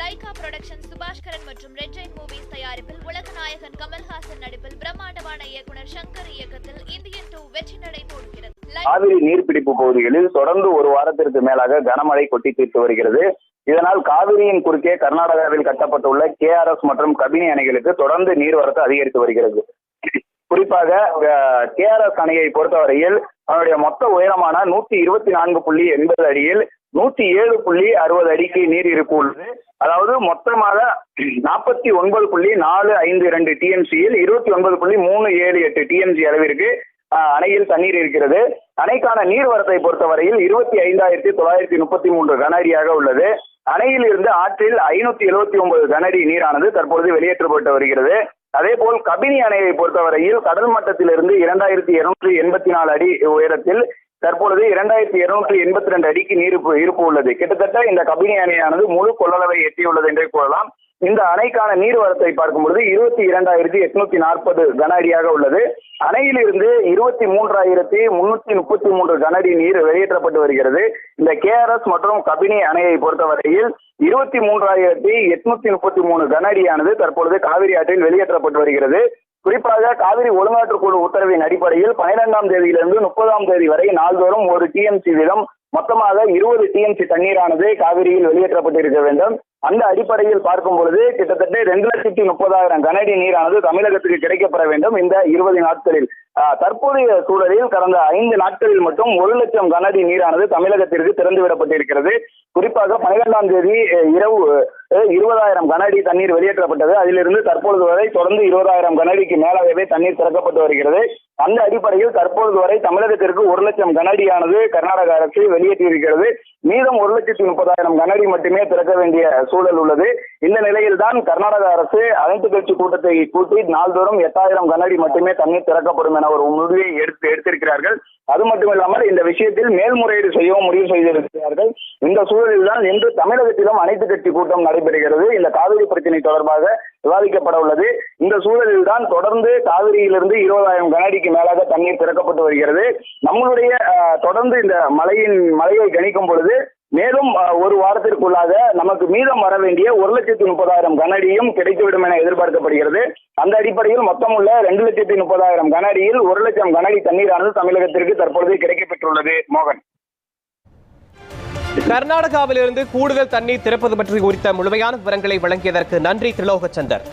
Lyca production Subaskaran மற்றும் red Jain movies தயாரிப்பில் உலகநாயகன் கமல்ஹாசன் நடிப்பில் பிரம்மாண்டமான இயக்குனர் சங்கர் இயக்கத்தில் இந்தியன் டூ வெற்றி நடை போடுகிறது காவிரி நீர்பிடிப்பு பகுதிகளில் தொடர்ந்து ஒரு வாரத்திற்கு மேலாக கனமழை கொட்டி தீர்த்து வருகிறது. இதனால் காவிரியின் குறுக்கே கர்நாடகாவில் கட்டப்பட்டுள்ள கேஆர்எஸ் மற்றும் கபினி அணைகளுக்கு தொடர்ந்து நீர்வரத்து அதிகரித்து வருகிறது. குறிப்பாக கேஆர்எஸ் அணையை பொறுத்தவரையில் அதனுடைய மொத்த உயரமான நூத்தி இருபத்தி நான்கு புள்ளி எண்பது அடியில் நூத்தி ஏழு புள்ளி அறுபது அடிக்கு நீர் இருப்பு உள்ளது. அதாவது மொத்தமாக நாற்பத்தி ஒன்பது புள்ளி நாலு ஐந்து இரண்டு டிஎம்சியில் இருபத்தி ஒன்பது புள்ளி மூணு ஏழு எட்டு டிஎம்சி அளவிற்கு அணையில் தண்ணீர் இருக்கிறது. அணைக்கான நீர்வரத்தை பொறுத்தவரையில் இருபத்தி ஐந்தாயிரத்தி தொள்ளாயிரத்தி முப்பத்தி மூன்று கனஅடியாக உள்ளது. அணையில் இருந்து ஆற்றில் ஐநூத்தி எழுபத்தி ஒன்பது கனஅடி நீரானது தற்பொழுது வெளியேற்றப்பட்டு வருகிறது. அதேபோல் கபினி அணையை பொறுத்தவரையில் கடல் மட்டத்திலிருந்து இரண்டாயிரத்தி இருநூற்றி எண்பத்தி நாலு அடி உயரத்தில் தற்பொழுது இரண்டாயிரத்தி இருநூற்றி எண்பத்தி ரெண்டு அடிக்கு நீர் இருப்பு உள்ளது. கிட்டத்தட்ட இந்த கபினி அணையானது முழு கொள்ளளவை எட்டியுள்ளது என்றே கூறலாம். இந்த அணைக்கான நீர்வரத்தை பார்க்கும் பொழுது இருபத்தி இரண்டாயிரத்தி எட்நூத்தி நாற்பது கன அடியாக உள்ளது. அணையிலிருந்து இருபத்தி மூன்றாயிரத்தி முன்னூத்தி முப்பத்தி மூன்று கனடி நீர் வெளியேற்றப்பட்டு வருகிறது. இந்த கேஆர்எஸ் மற்றும் கபினி அணையை பொறுத்தவரையில் இருபத்தி மூன்றாயிரத்தி எட்நூத்தி முப்பத்தி மூணு கனடியானது தற்பொழுது காவிரி ஆற்றில் வெளியேற்றப்பட்டு வருகிறது. குறிப்பாக காவிரி ஒழுங்காற்றுக்குழு உத்தரவின் அடிப்படையில் பனிரெண்டாம் தேதியிலிருந்து முப்பதாம் தேதி வரை நாள்தோறும் ஒரு டிஎம்சி வீதம் மொத்தமாக இருபது டிஎம்சி தண்ணீரானது காவிரியில் வெளியேற்றப்பட்டிருக்க வேண்டும். அந்த அடிப்படையில் பார்க்கும் பொழுது கிட்டத்தட்ட ரெண்டு லட்சத்தி முப்பதாயிரம் கனடி நீரானது தமிழகத்துக்கு கிடைக்கப்பட வேண்டும் இந்த இருபது நாட்களில். தற்போதைய சூழலில் கடந்த ஐந்து நாட்களில் மட்டும் ஒரு லட்சம் கனடி நீரானது தமிழகத்திற்கு திறந்து விடப்பட்டிருக்கிறது. குறிப்பாக பனிரெண்டாம் தேதி இரவு இருபதாயிரம் கனஅடி தண்ணீர் வெளியேற்றப்பட்டது. அதிலிருந்து தற்பொழுது வரை தொடர்ந்து இருபதாயிரம் கனஅடிக்கு மேலாகவே தண்ணீர் திறக்கப்பட்டு வருகிறது. அந்த அடிப்படையில் தற்பொழுது வரை தமிழகத்திற்கு ஒரு லட்சம் கனஅடியானது கர்நாடக அரசு வெளியேற்றியிருக்கிறது. மீதம் ஒரு லட்சத்தி முப்பதாயிரம் கனஅடி மட்டுமே திறக்க வேண்டிய சூழல் உள்ளது. இந்த நிலையில் தான் கர்நாடக அரசு அனைத்து கட்சி கூட்டத்தை கூட்டி நாள்தோறும் எட்டாயிரம் கனஅடி மட்டுமே தண்ணீர் திறக்கப்படும் என ஒரு முடிவை எடுத்து எடுத்திருக்கிறார்கள். அது மட்டுமில்லாமல் இந்த விஷயத்தில் மேல்முறையீடு செய்யவும் முடிவு செய்திருக்கிறார்கள். இந்த சூழலில் தான் இன்று தமிழகத்திலும் அனைத்து கட்சி கூட்டம் நடைபெறுகிறது. இந்த காவிரி பிரச்சனை தொடர்பாக விவாதிக்கப்பட உள்ளது. இந்த சூழலில் தான் தொடர்ந்து காவிரியிலிருந்து இருபதாயிரம் கனஅடிக்கு மேலாக தண்ணீர் திறக்கப்பட்டு வருகிறது. நம்மளுடைய தொடர்ந்து இந்த மழையின் மழையை கணிக்கும் பொழுது மேலும் ஒரு வாரத்திற்குள்ளாக நமக்கு மீதம் வர வேண்டிய ஒரு லட்சத்தி முப்பதாயிரம் கனஅடியும் கிடைத்துவிடும் என எதிர்பார்க்கப்படுகிறது. அந்த அடிப்படையில் மொத்தமுள்ள ரெண்டு லட்சத்தி முப்பதாயிரம் கனஅடியில் ஒரு லட்சம் கனஅடி தண்ணீரானது தமிழகத்திற்கு தற்பொழுது கிடைக்கப்பெற்றுள்ளது. மோகன். கர்நாடகாவிலிருந்து கூடுதல் தண்ணீர் திறப்பது பற்றி குறித்த முழுமையான விவரங்களை வழங்கியதற்கு நன்றி திரிலோகச்சந்தர்